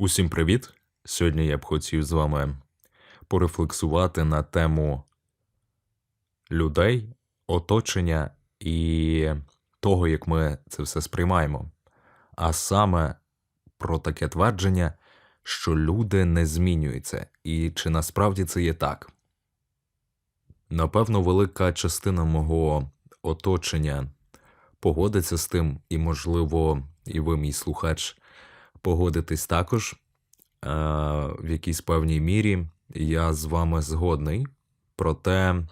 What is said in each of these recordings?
Усім привіт! Сьогодні я б хотів з вами порефлексувати на тему людей, оточення і того, як ми це все сприймаємо. А саме про таке твердження, що люди не змінюються, і чи насправді це є так. Напевно, велика частина мого оточення погодиться з тим, і, можливо, і ви, мій слухач, погодитесь також. Е, в якійсь певній мірі я з вами згодний. Проте,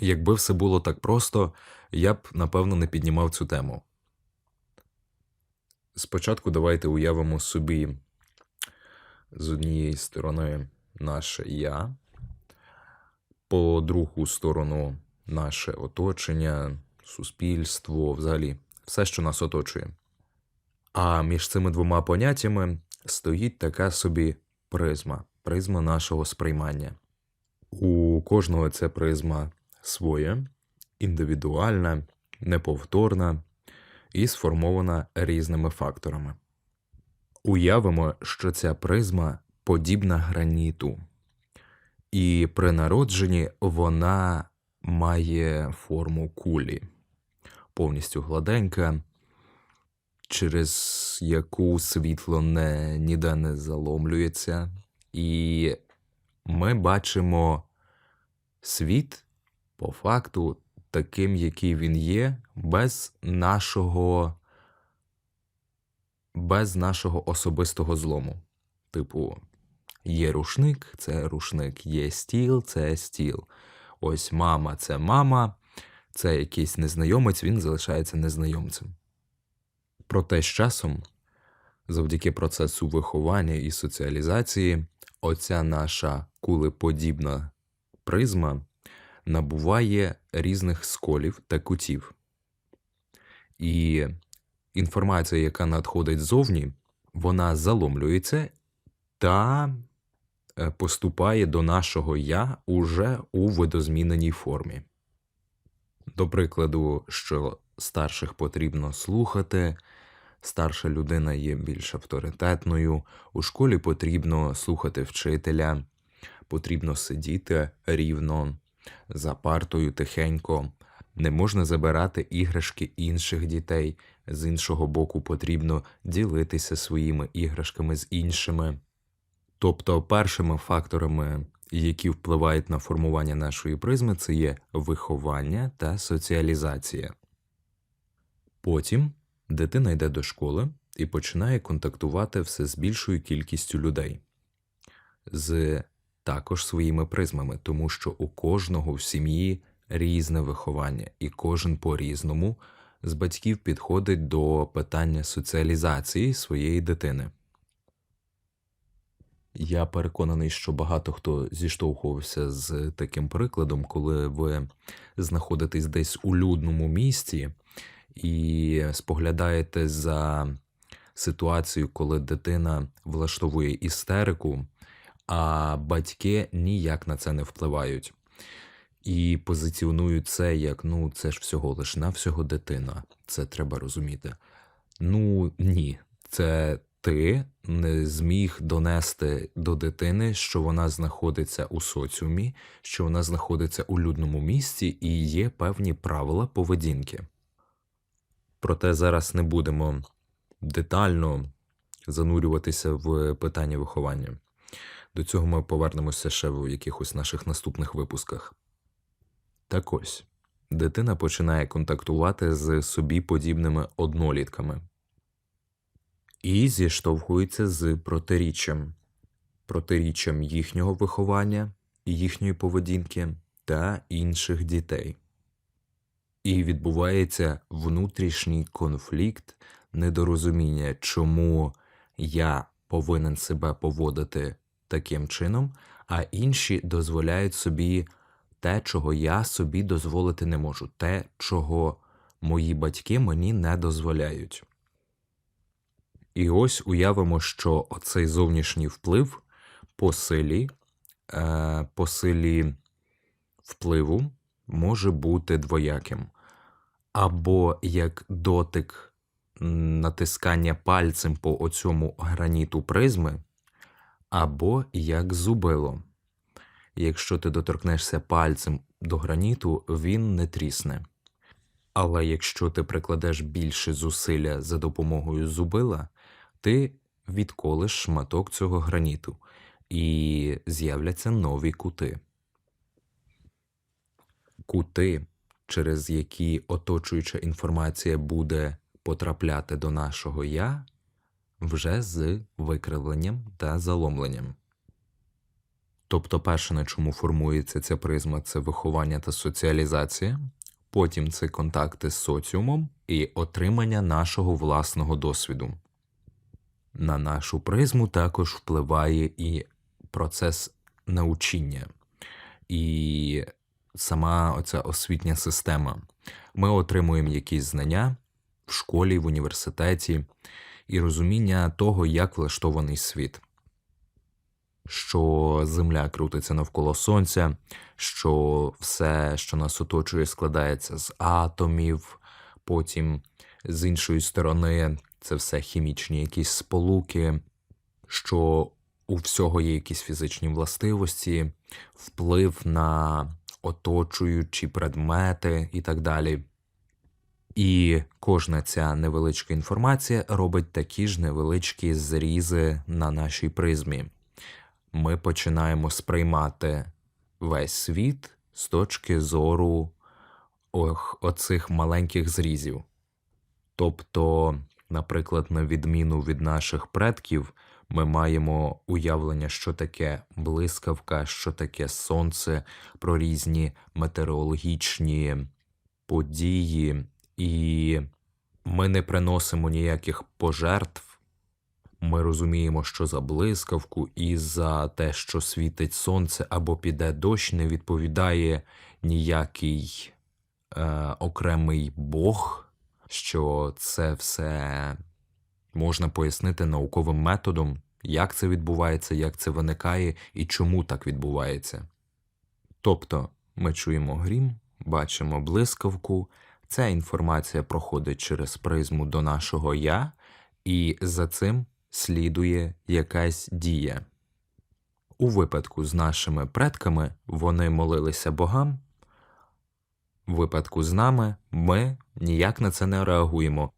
якби все було так просто, я б напевно не піднімав цю тему. Спочатку давайте уявимо собі з однієї сторони наше я, по другу сторону наше оточення, суспільство, взагалі все, що нас оточує. А між цими двома поняттями стоїть така собі призма, призма нашого сприймання. У кожного це призма своя, індивідуальна, неповторна і сформована різними факторами. Уявимо, що ця призма подібна граніту, і при народженні вона має форму кулі, повністю гладенька, через яку світло не, ніде не заломлюється, і ми бачимо світ по факту таким, який він є, без нашого, без нашого особистого злому. Типу, є рушник, це рушник, є стіл, це стіл. Ось мама це мама, це якийсь незнайомець, він залишається незнайомцем. Проте з часом, завдяки процесу виховання і соціалізації, оця наша кулеподібна призма набуває різних сколів та кутів. І інформація, яка надходить ззовні, вона заломлюється та е, поступає до нашого я уже у видозміненій формі. До прикладу, що старших потрібно слухати, старша людина є більш авторитетною, у школі потрібно слухати вчителя, потрібно сидіти рівно за партою тихенько, не можна забирати іграшки інших дітей, з іншого боку, потрібно ділитися своїми іграшками з іншими. Тобто першими факторами, які впливають на формування нашої призми, це є виховання та соціалізація. Потім дитина йде до школи і починає контактувати все з більшою кількістю людей з також своїми призмами, тому що у кожного в сім'ї різне виховання, і кожен по-різному з батьків підходить до питання соціалізації своєї дитини. Я переконаний, що багато хто зіштовхувався з таким прикладом, коли ви знаходитесь десь у людному місці і споглядаєте за ситуацією, коли дитина влаштовує істерику, а батьки ніяк на це не впливають. І позиціонують це як ну, це ж всього лиш навсього дитина. Це треба розуміти. Ну ні, це ти не зміг донести до дитини, що вона знаходиться у соціумі, що вона знаходиться у людному місці і є певні правила поведінки. Проте зараз не будемо детально занурюватися в питання виховання. До цього ми повернемося ще в якихось наших наступних випусках. Так ось, дитина починає контактувати з собі подібними однолітками і зіштовхується з протиріччям, протиріччям їхнього виховання, їхньої поведінки та інших дітей. І відбувається внутрішній конфлікт, недорозуміння, чому я повинен себе поводити таким чином, а інші дозволяють собі те, чого я собі дозволити не можу, те, чого мої батьки мені не дозволяють. І ось уявимо, що оцей зовнішній вплив по силі, е, по силі впливу може бути двояким. Або як дотик натискання пальцем по оцьому граніту призми, або як зубило. Якщо ти доторкнешся пальцем до граніту, він не трісне. Але якщо ти прикладеш більше зусилля за допомогою зубила, ти відколиш шматок цього граніту і з'являться нові кути. Кути, через які оточуюча інформація буде потрапляти до нашого я, вже з викривленням та заломленням. Тобто, перше, на чому формується ця призма, це виховання та соціалізація, потім це контакти з соціумом і отримання нашого власного досвіду. На нашу призму також впливає і процес научіння, і сама оця освітня система. Ми отримуємо якісь знання в школі, в університеті і розуміння того, як влаштований світ, що Земля крутиться навколо Сонця, що все, що нас оточує, складається з атомів, потім з іншої сторони це все хімічні якісь сполуки, що у всього є якісь фізичні властивості, вплив на оточуючі предмети і так далі. І кожна ця невеличка інформація робить такі ж невеличкі зрізи на нашій призмі. Ми починаємо сприймати весь світ з точки зору оцих маленьких зрізів. Тобто, наприклад, на відміну від наших предків, ми маємо уявлення, що таке блискавка, що таке сонце, про різні метеорологічні події, і ми не приносимо ніяких пожертв. Ми розуміємо, що за блискавку і за те, що світить сонце або піде дощ, не відповідає ніякий е, окремий Бог, що це все можна пояснити науковим методом, як це відбувається, як це виникає і чому так відбувається. Тобто ми чуємо грім, бачимо блискавку, ця інформація проходить через призму до нашого я, і за цим слідує якась дія. У випадку з нашими предками вони молилися богам. В випадку з нами ми ніяк на це не реагуємо.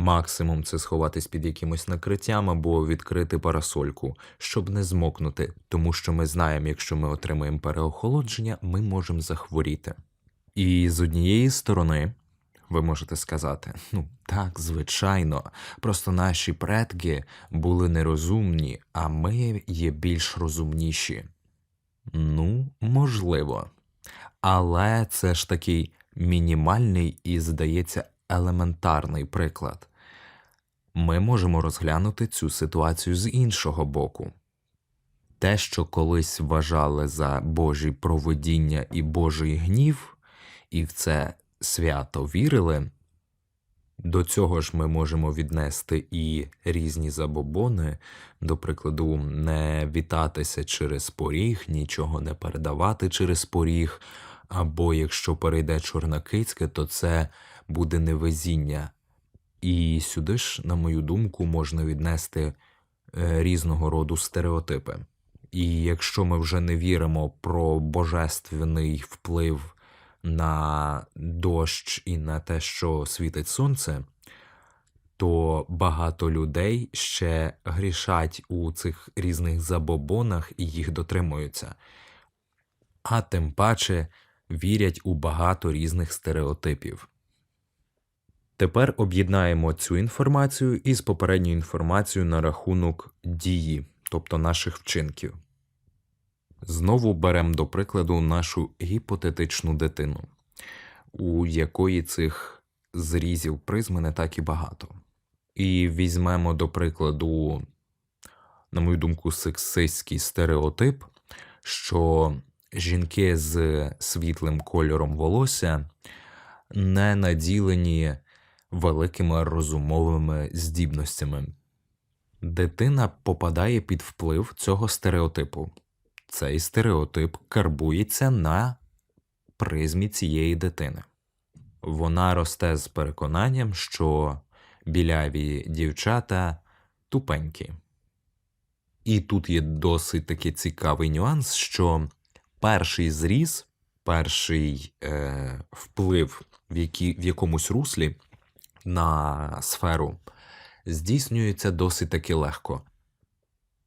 Максимум це сховатись під якимось накриттям або відкрити парасольку, щоб не змокнути, тому що ми знаємо, якщо ми отримаємо переохолодження, ми можемо захворіти. І з однієї сторони, ви можете сказати, ну так, звичайно, просто наші предки були нерозумні, а ми є більш розумніші. Ну, можливо. Але це ж такий мінімальний і, здається, елементарний приклад. Ми можемо розглянути цю ситуацію з іншого боку. Те, що колись вважали за Божі провидіння і Божий гнів, і в це свято вірили, до цього ж ми можемо віднести і різні забобони, до прикладу, не вітатися через поріг, нічого не передавати через поріг, або якщо перейде чорнокицьке, то це буде невезіння. І сюди ж, на мою думку, можна віднести е, різного роду стереотипи. І якщо ми вже не віримо про божественний вплив на дощ і на те, що світить сонце, то багато людей ще грішать у цих різних забобонах і їх дотримуються, а тим паче вірять у багато різних стереотипів. Тепер об'єднаємо цю інформацію із попередньою інформацією на рахунок дії, тобто наших вчинків. Знову беремо до прикладу нашу гіпотетичну дитину, у якої цих зрізів призми не так і багато. І візьмемо до прикладу, на мою думку, сексистський стереотип, що жінки з світлим кольором волосся не наділені великими розумовими здібностями. Дитина попадає під вплив цього стереотипу. Цей стереотип карбується на призмі цієї дитини. Вона росте з переконанням, що біляві дівчата тупенькі. І тут є досить такий цікавий нюанс, що перший зріз, перший е, вплив в, які, в якомусь руслі на сферу здійснюється досить таки легко.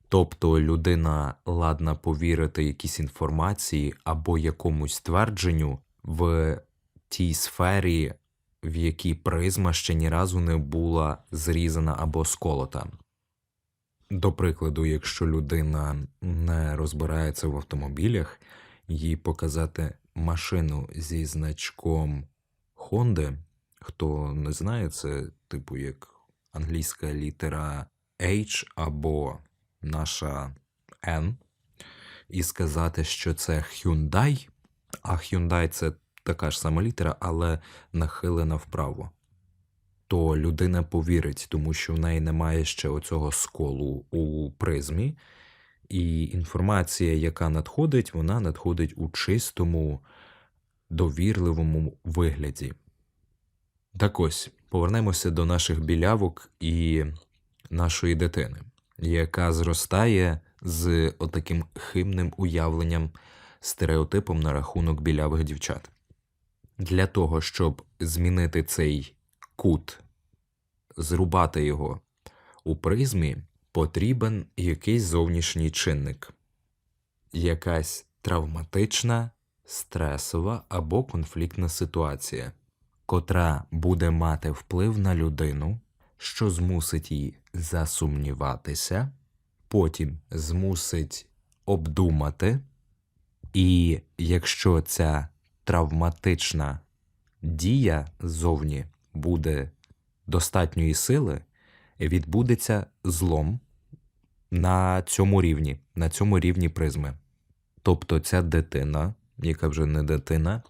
Тобто людина ладна повірити якійсь інформації або якомусь твердженню в тій сфері, в якій призма ще ні разу не була зрізана або сколота. До прикладу, якщо людина не розбирається в автомобілях, їй показати машину зі значком Honda, хто не знає, це типу як англійська літера H або наша N, і сказати, що це Hyundai, а Hyundai це така ж сама літера, але нахилена вправо. То людина повірить, тому що в неї немає ще оцього сколу у призмі, і інформація, яка надходить, вона надходить у чистому, довірливому вигляді. Так ось, повернемося до наших білявок і нашої дитини, яка зростає з отаким хибним уявленням, стереотипом на рахунок білявих дівчат. Для того, щоб змінити цей кут, зрубати його у призмі, потрібен якийсь зовнішній чинник, якась травматична, стресова або конфліктна ситуація, котра буде мати вплив на людину, що змусить її засумніватися, потім змусить обдумати, і якщо ця травматична дія ззовні буде достатньої сили, відбудеться злом на цьому рівні, на цьому рівні призми. Тобто ця дитина, яка вже не дитина,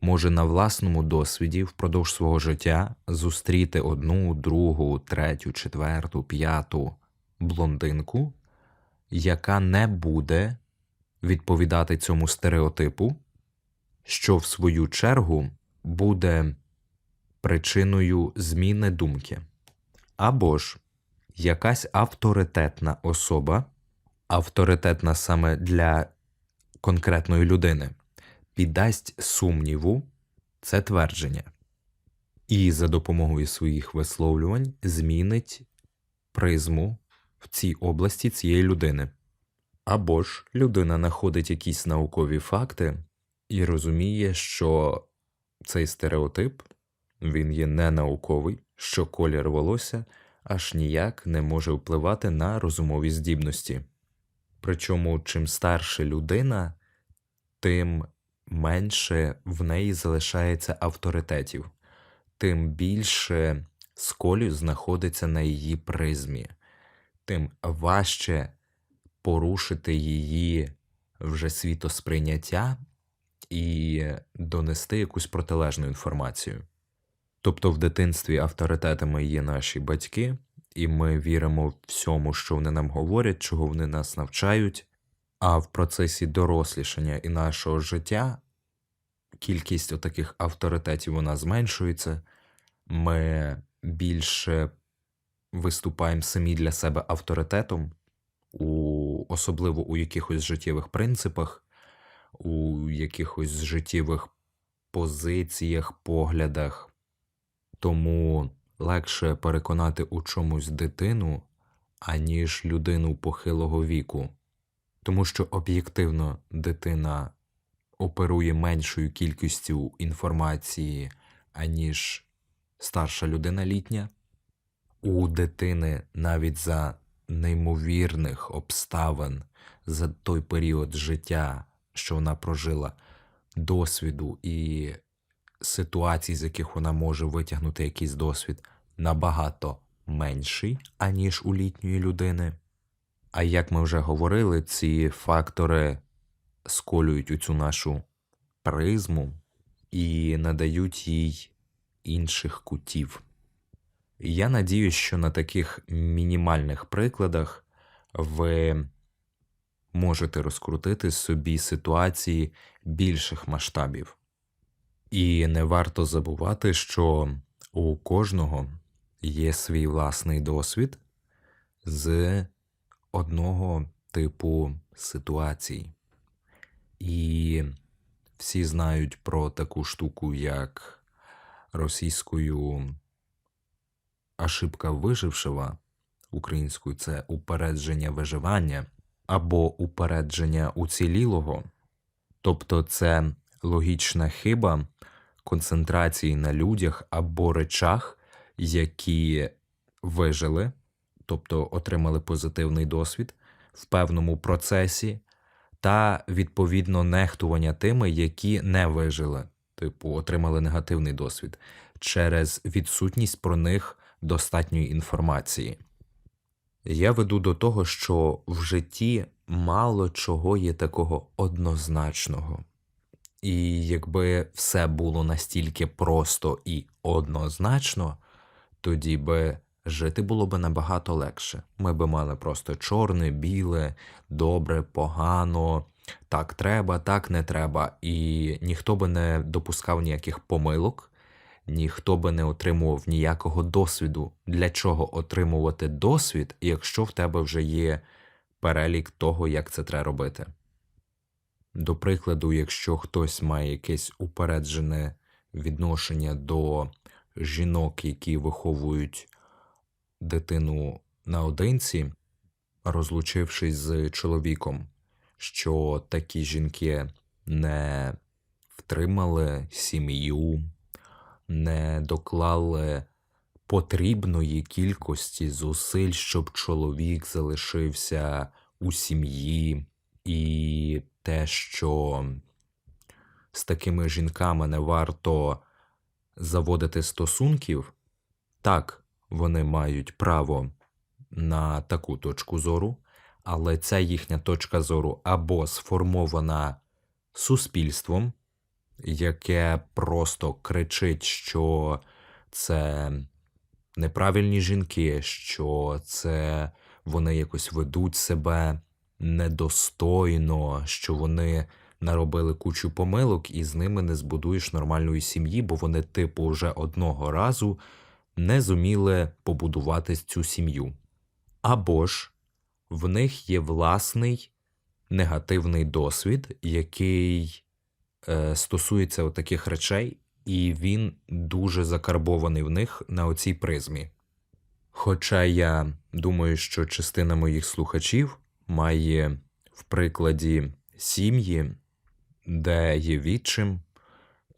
може на власному досвіді впродовж свого життя зустріти одну, другу, третю, четверту, п'яту блондинку, яка не буде відповідати цьому стереотипу, що в свою чергу буде причиною зміни думки. Або ж якась авторитетна особа, авторитетна саме для конкретної людини, піддасть сумніву це твердження, і за допомогою своїх висловлювань змінить призму в цій області цієї людини. Або ж людина знаходить якісь наукові факти і розуміє, що цей стереотип він є ненауковий, що колір волосся аж ніяк не може впливати на розумові здібності. Причому, чим старша людина, тим менше в неї залишається авторитетів, тим більше сколів знаходиться на її призмі, тим важче порушити її вже світосприйняття і донести якусь протилежну інформацію. Тобто в дитинстві авторитетами є наші батьки, і ми віримо всьому, що вони нам говорять, чого вони нас навчають, а в процесі дорослішання і нашого життя кількість отаких авторитетів вона зменшується, ми більше виступаємо самі для себе авторитетом, у, особливо у якихось життєвих принципах, у якихось життєвих позиціях, поглядах. Тому легше переконати у чомусь дитину, аніж людину похилого віку, тому що об'єктивно дитина оперує меншою кількістю інформації, аніж старша людина літня. У дитини навіть за неймовірних обставин за той період життя, що вона прожила, досвіду і ситуацій, з яких вона може витягнути якийсь досвід, набагато менший, аніж у літньої людини. А як ми вже говорили, ці фактори сколюють у цю нашу призму і надають їй інших кутів. Я надіюсь, що на таких мінімальних прикладах ви можете розкрутити собі ситуації більших масштабів. І не варто забувати, що у кожного є свій власний досвід з одного типу ситуацій. І всі знають про таку штуку, як російською ошибка вижившего, українською це упередження виживання або упередження уцілілого. Тобто це логічна хиба концентрації на людях або речах, які вижили, тобто отримали позитивний досвід в певному процесі, та відповідно нехтування тими, які не вижили, типу отримали негативний досвід через відсутність про них достатньої інформації. Я веду до того, що в житті мало чого є такого однозначного. І якби все було настільки просто і однозначно, тоді би жити було б набагато легше. Ми би мали просто чорне, біле, добре, погано, так треба, так не треба. І ніхто би не допускав ніяких помилок, ніхто би не отримував ніякого досвіду. Для чого отримувати досвід, якщо в тебе вже є перелік того, як це треба робити? До прикладу, якщо хтось має якесь упереджене відношення до жінок, які виховують дитину наодинці, розлучившись з чоловіком, що такі жінки не втримали сім'ю, не доклали потрібної кількості зусиль, щоб чоловік залишився у сім'ї, і те, що з такими жінками не варто заводити стосунків, так, вони мають право на таку точку зору, але ця їхня точка зору або сформована суспільством, яке просто кричить, що це неправильні жінки, що це вони якось ведуть себе недостойно, що вони наробили кучу помилок, і з ними не збудуєш нормальної сім'ї, бо вони, типу, вже одного разу не зуміли побудувати цю сім'ю. Або ж в них є власний негативний досвід, який е, стосується таких речей, і він дуже закарбований в них на оцій призмі. Хоча я думаю, що частина моїх слухачів має в прикладі сім'ї, де є відчим,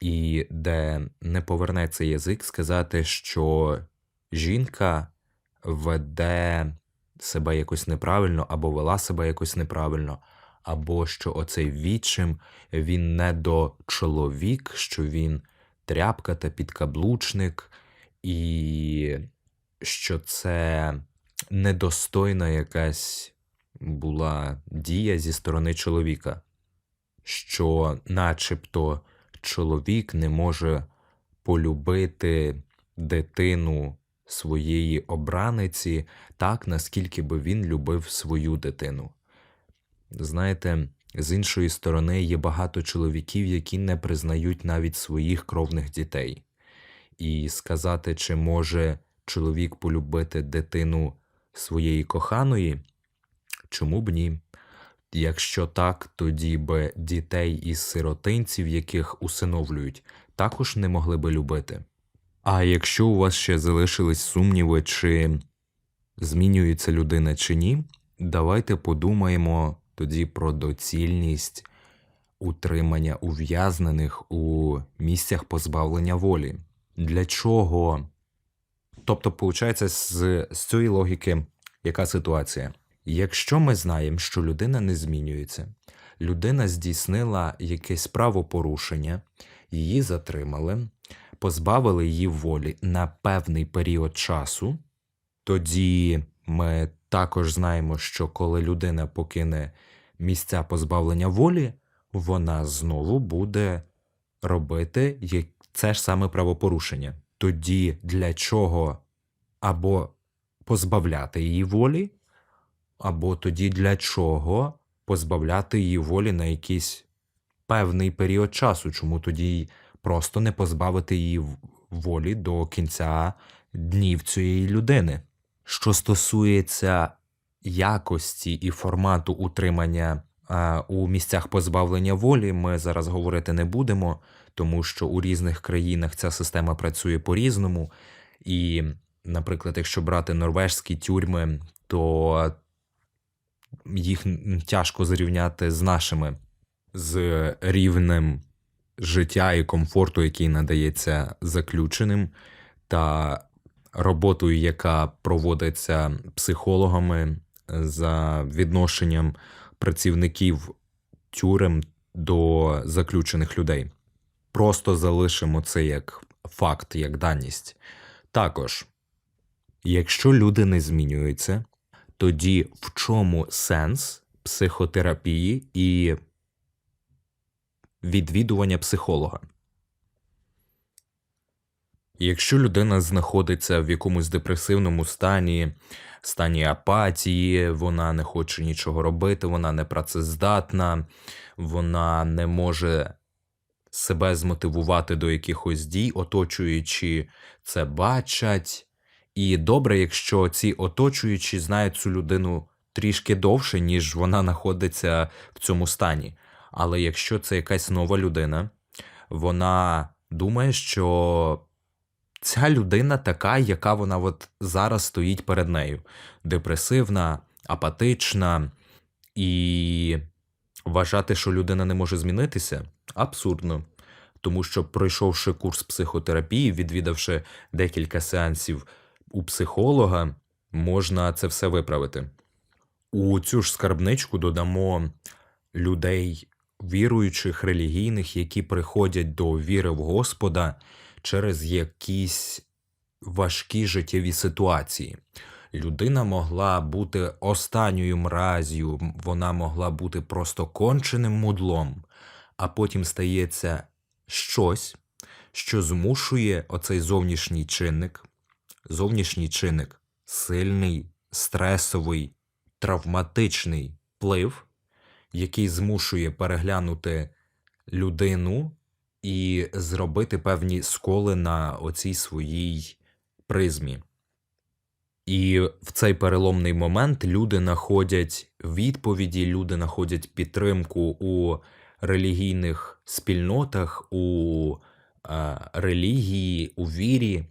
і де не повернеться язик сказати, що жінка веде себе якось неправильно, або вела себе якось неправильно, або що оцей відчим він не до чоловік, що він тряпка та підкаблучник, і що це недостойна якась була дія зі сторони чоловіка, що начебто чоловік не може полюбити дитину своєї обраниці так, наскільки би він любив свою дитину. Знаєте, з іншої сторони, є багато чоловіків, які не признають навіть своїх кровних дітей. І сказати, чи може чоловік полюбити дитину своєї коханої, чому б ні? Якщо так, тоді би дітей із сиротинців, яких усиновлюють, також не могли би любити. А якщо у вас ще залишились сумніви, чи змінюється людина чи ні, давайте подумаємо тоді про доцільність утримання ув'язнених у місцях позбавлення волі. Для чого? Тобто, виходить, з, з цієї логіки, яка ситуація? Якщо ми знаємо, що людина не змінюється, людина здійснила якесь правопорушення, її затримали, позбавили її волі на певний період часу, тоді ми також знаємо, що коли людина покине місця позбавлення волі, вона знову буде робити це ж саме правопорушення. Тоді для чого або позбавляти її волі, або тоді для чого позбавляти її волі на якийсь певний період часу, чому тоді просто не позбавити її волі до кінця днів цієї людини. Що стосується якості і формату утримання у місцях позбавлення волі ми зараз говорити не будемо, тому що у різних країнах ця система працює по-різному. І, наприклад, якщо брати норвежські тюрми, то їх тяжко зрівняти з нашими, з рівнем життя і комфорту, який надається заключеним, та роботою, яка проводиться психологами за відношенням працівників тюрем до заключених людей. Просто залишимо це як факт, як даність. Також, якщо люди не змінюються, тоді в чому сенс психотерапії і відвідування психолога? Якщо людина знаходиться в якомусь депресивному стані, стані апатії, вона не хоче нічого робити, вона не працездатна, вона не може себе змотивувати до якихось дій, оточуючи це бачать. І добре, якщо ці оточуючі знають цю людину трішки довше, ніж вона знаходиться в цьому стані. Але якщо це якась нова людина, вона думає, що ця людина така, яка вона от зараз стоїть перед нею: депресивна, апатична, і вважати, що людина не може змінитися, абсурдно. Тому що, пройшовши курс психотерапії, відвідавши декілька сеансів у психолога, можна це все виправити. У цю ж скарбничку додамо людей віруючих, релігійних, які приходять до віри в Господа через якісь важкі життєві ситуації. Людина могла бути останньою мразю, вона могла бути просто конченим мудлом, а потім стається щось, що змушує оцей зовнішній чинник, зовнішній чинник сильний, стресовий, травматичний вплив, який змушує переглянути людину і зробити певні сколи на оцій своїй призмі. І в цей переломний момент люди знаходять відповіді, люди знаходять підтримку у релігійних спільнотах, у е, релігії, у вірі,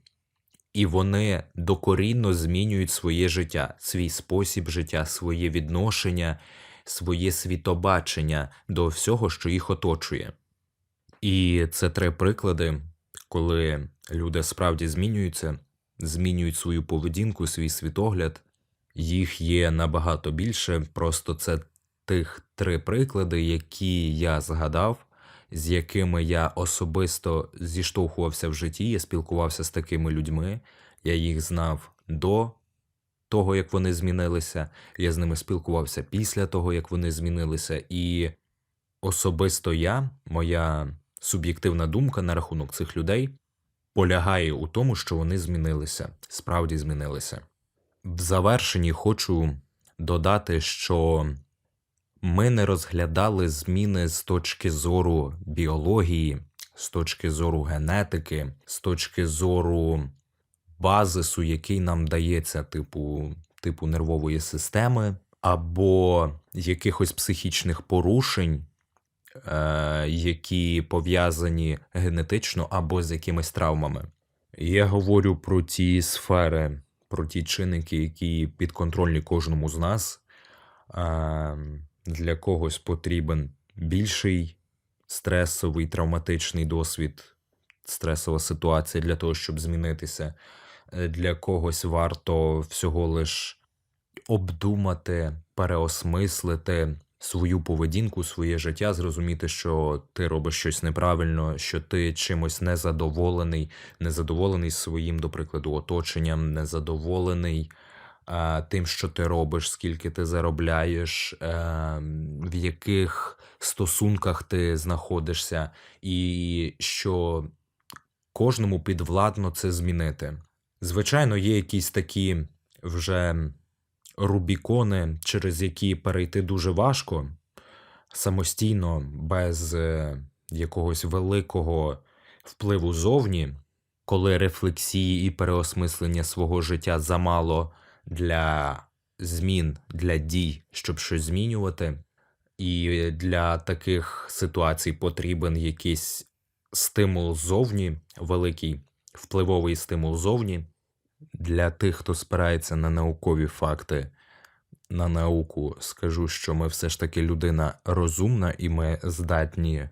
і вони докорінно змінюють своє життя, свій спосіб життя, своє відношення, своє світобачення до всього, що їх оточує. І це три приклади, коли люди справді змінюються, змінюють свою поведінку, свій світогляд. Їх є набагато більше, просто це тих три приклади, які я згадав, з якими я особисто зіштовхувався в житті, я спілкувався з такими людьми, я їх знав до того, як вони змінилися, я з ними спілкувався після того, як вони змінилися, і особисто я, моя суб'єктивна думка на рахунок цих людей полягає у тому, що вони змінилися, справді змінилися. В завершенні хочу додати, що ми не розглядали зміни з точки зору біології, з точки зору генетики, з точки зору базису, який нам дається, типу, типу нервової системи, або якихось психічних порушень, е, які пов'язані генетично або з якимись травмами. Я говорю про ті сфери, про ті чинники, які підконтрольні кожному з нас. Для когось потрібен більший стресовий травматичний досвід, стресова ситуація для того, щоб змінитися. Е, Для когось варто всього лиш обдумати, переосмислити свою поведінку, своє життя, зрозуміти, що ти робиш щось неправильно, що ти чимось незадоволений, незадоволений своїм, до прикладу, оточенням, незадоволений тим, що ти робиш, скільки ти заробляєш, е, в яких стосунках ти знаходишся, і що кожному підвладно це змінити. Звичайно, є якісь такі вже рубікони, через які перейти дуже важко самостійно, без е, якогось великого впливу зовні, коли рефлексії і переосмислення свого життя замало для змін для дій, щоб щось змінювати. І для таких ситуацій потрібен якийсь стимул зовні, великий впливовий стимул зовні. Для тих, хто спирається на наукові факти, на науку, скажу, що ми все ж таки людина розумна, і ми здатні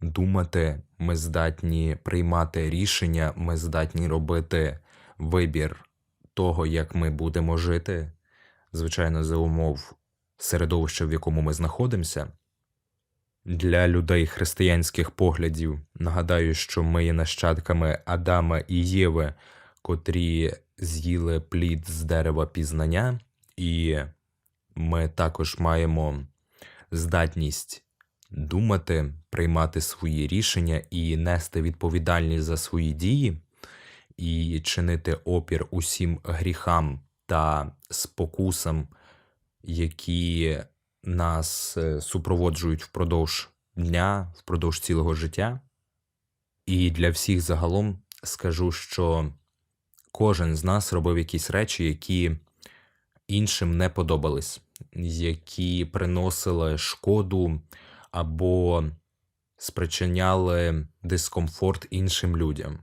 думати, ми здатні приймати рішення, ми здатні робити вибір того, як ми будемо жити, звичайно, за умов середовища, в якому ми знаходимося. Для людей християнських поглядів нагадаю, що ми є нащадками Адама і Єви, котрі з'їли плід з дерева пізнання, і ми також маємо здатність думати, приймати свої рішення і нести відповідальність за свої дії, і чинити опір усім гріхам та спокусам, які нас е, супроводжують впродовж дня, впродовж цілого життя. І для всіх загалом скажу, що кожен з нас робив якісь речі, які іншим не подобались, які приносили шкоду або спричиняли дискомфорт іншим людям.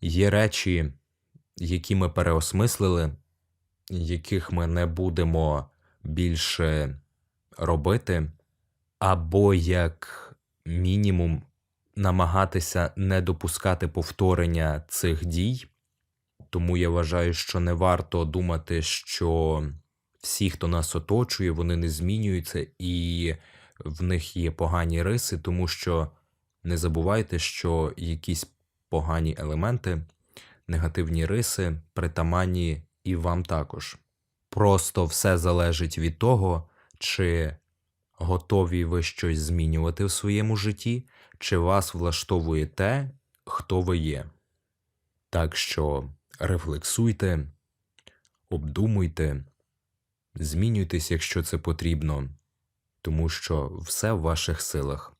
Є речі, які ми переосмислили, яких ми не будемо більше робити, або як мінімум намагатися не допускати повторення цих дій. Тому я вважаю, що не варто думати, що всі, хто нас оточує, вони не змінюються і в них є погані риси, тому що не забувайте, що якісь погані елементи, негативні риси притаманні і вам також. Просто все залежить від того, чи готові ви щось змінювати в своєму житті, чи вас влаштовує те, хто ви є. Так що рефлексуйте, обдумуйте, змінюйтесь, якщо це потрібно, тому що все в ваших силах.